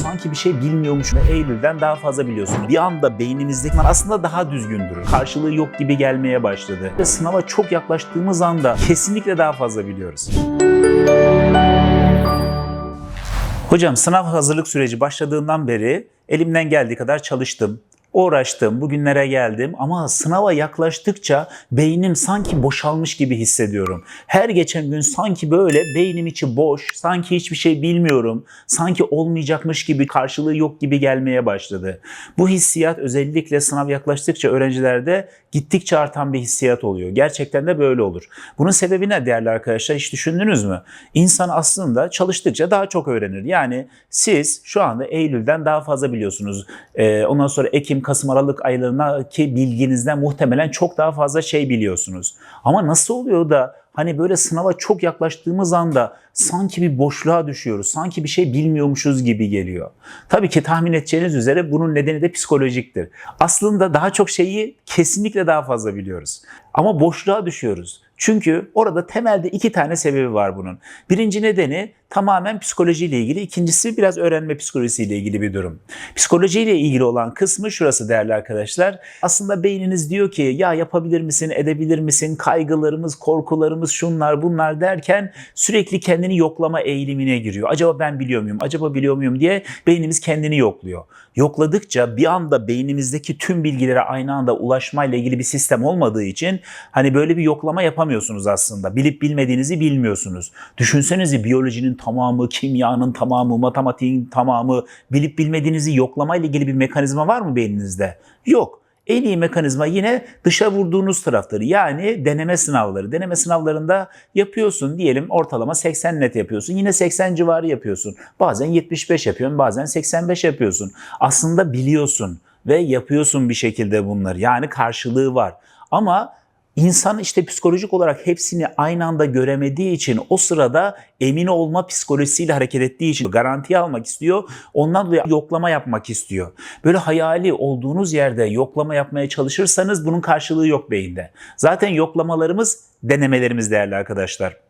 sanki bir şey bilmiyormuş ve Eylül'den daha fazla biliyorsun. Bir anda beynimizdeki aslında daha düzgün durur. Karşılığı yok gibi gelmeye başladı. Ve sınava çok yaklaştığımız anda kesinlikle daha fazla biliyoruz. Hocam sınav hazırlık süreci başladığından beri elimden geldiği kadar çalıştım. Uğraştım, bugünlere geldim ama sınava yaklaştıkça beynim sanki boşalmış gibi hissediyorum. Her geçen gün sanki böyle beynim içi boş, sanki hiçbir şey bilmiyorum, sanki olmayacakmış gibi, karşılığı yok gibi gelmeye başladı. Bu hissiyat özellikle sınav yaklaştıkça öğrencilerde gittikçe artan bir hissiyat oluyor. Gerçekten de böyle olur. Bunun sebebi ne değerli arkadaşlar? Hiç düşündünüz mü? İnsan aslında çalıştıkça daha çok öğrenir. Yani siz şu anda Eylül'den daha fazla biliyorsunuz. Ee, ondan sonra Ekim, Kasım, Aralık aylarındaki bilginizden muhtemelen çok daha fazla şey biliyorsunuz. Ama nasıl oluyor da hani böyle sınava çok yaklaştığımız anda sanki bir boşluğa düşüyoruz. Sanki bir şey bilmiyormuşuz gibi geliyor. Tabii ki tahmin edeceğiniz üzere bunun nedeni de psikolojiktir. Aslında daha çok şeyi kesinlikle daha fazla biliyoruz. Ama boşluğa düşüyoruz. Çünkü orada temelde iki tane sebebi var bunun. Birinci nedeni tamamen psikolojiyle ilgili, ikincisi biraz öğrenme psikolojisiyle ilgili bir durum. Psikolojiyle ilgili olan kısmı şurası değerli arkadaşlar. Aslında beyniniz diyor ki ya yapabilir misin, edebilir misin, kaygılarımız, korkularımız, şunlar bunlar derken sürekli kendini yoklama eğilimine giriyor. Acaba ben biliyor muyum, acaba biliyor muyum diye beynimiz kendini yokluyor. Yokladıkça bir anda beynimizdeki tüm bilgilere aynı anda ulaşmayla ilgili bir sistem olmadığı için hani böyle bir yoklama yapamıyorsunuz aslında. Bilip bilmediğinizi bilmiyorsunuz. Düşünsenize biyolojinin tamamı, kimyanın tamamı, matematiğin tamamı bilip bilmediğinizi yoklamayla ilgili bir mekanizma var mı beyninizde? Yok. En iyi mekanizma yine dışa vurduğunuz tarafları yani deneme sınavları. Deneme sınavlarında yapıyorsun diyelim ortalama 80 net yapıyorsun. Yine 80 civarı yapıyorsun. Bazen 75 yapıyorsun bazen 85 yapıyorsun. Aslında biliyorsun ve yapıyorsun bir şekilde bunları. Yani karşılığı var. Ama İnsan işte psikolojik olarak hepsini aynı anda göremediği için o sırada emin olma psikolojisiyle hareket ettiği için garantiye almak istiyor. Ondan dolayı yoklama yapmak istiyor. Böyle hayali olduğunuz yerde yoklama yapmaya çalışırsanız bunun karşılığı yok beyinde. Zaten yoklamalarımız denemelerimiz değerli arkadaşlar.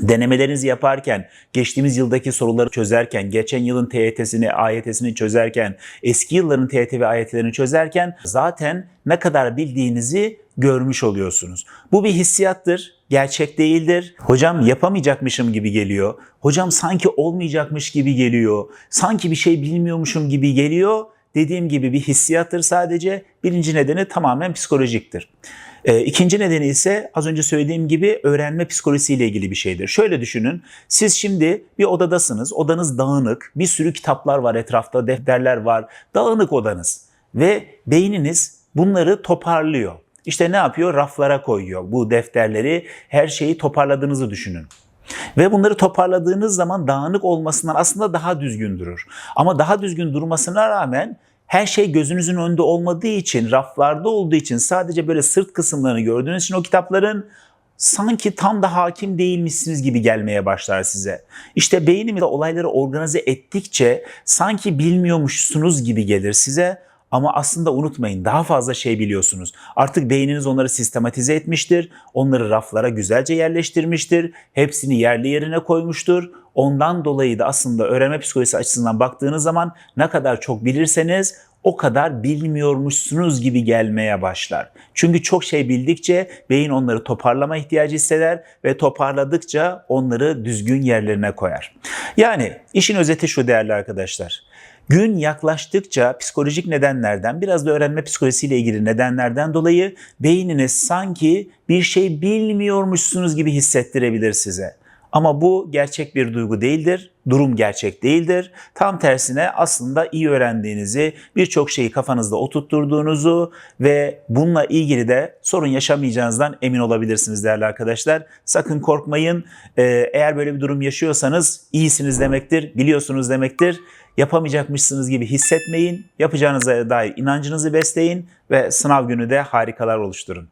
Denemelerinizi yaparken, geçtiğimiz yıldaki soruları çözerken, geçen yılın TYT'sini, AYT'sini çözerken, eski yılların TYT ve AYT'lerini çözerken zaten ne kadar bildiğinizi görmüş oluyorsunuz. Bu bir hissiyattır, gerçek değildir. Hocam yapamayacakmışım gibi geliyor. Hocam sanki olmayacakmış gibi geliyor. Sanki bir şey bilmiyormuşum gibi geliyor. Dediğim gibi bir hissiyattır sadece. Birinci nedeni tamamen psikolojiktir. E, ikinci nedeni ise az önce söylediğim gibi öğrenme psikolojisiyle ilgili bir şeydir. Şöyle düşünün, siz şimdi bir odadasınız, odanız dağınık, bir sürü kitaplar var etrafta, defterler var, dağınık odanız ve beyniniz bunları toparlıyor. İşte ne yapıyor? Raflara koyuyor bu defterleri, her şeyi toparladığınızı düşünün. Ve bunları toparladığınız zaman dağınık olmasından aslında daha düzgün durur. Ama daha düzgün durmasına rağmen her şey gözünüzün önünde olmadığı için, raflarda olduğu için sadece böyle sırt kısımlarını gördüğünüz için o kitapların sanki tam da hakim değilmişsiniz gibi gelmeye başlar size. İşte beynimiz olayları organize ettikçe sanki bilmiyormuşsunuz gibi gelir size. Ama aslında unutmayın daha fazla şey biliyorsunuz. Artık beyniniz onları sistematize etmiştir. Onları raflara güzelce yerleştirmiştir. Hepsini yerli yerine koymuştur. Ondan dolayı da aslında öğrenme psikolojisi açısından baktığınız zaman ne kadar çok bilirseniz o kadar bilmiyormuşsunuz gibi gelmeye başlar. Çünkü çok şey bildikçe beyin onları toparlama ihtiyacı hisseder ve toparladıkça onları düzgün yerlerine koyar. Yani işin özeti şu değerli arkadaşlar. Gün yaklaştıkça psikolojik nedenlerden, biraz da öğrenme psikolojisiyle ilgili nedenlerden dolayı beyniniz sanki bir şey bilmiyormuşsunuz gibi hissettirebilir size. Ama bu gerçek bir duygu değildir. Durum gerçek değildir. Tam tersine aslında iyi öğrendiğinizi, birçok şeyi kafanızda oturtturduğunuzu ve bununla ilgili de sorun yaşamayacağınızdan emin olabilirsiniz değerli arkadaşlar. Sakın korkmayın. Ee, Eğer böyle bir durum yaşıyorsanız iyisiniz demektir, biliyorsunuz demektir. Yapamayacakmışsınız gibi hissetmeyin. Yapacağınıza dair inancınızı besleyin ve sınav günü de harikalar oluşturun.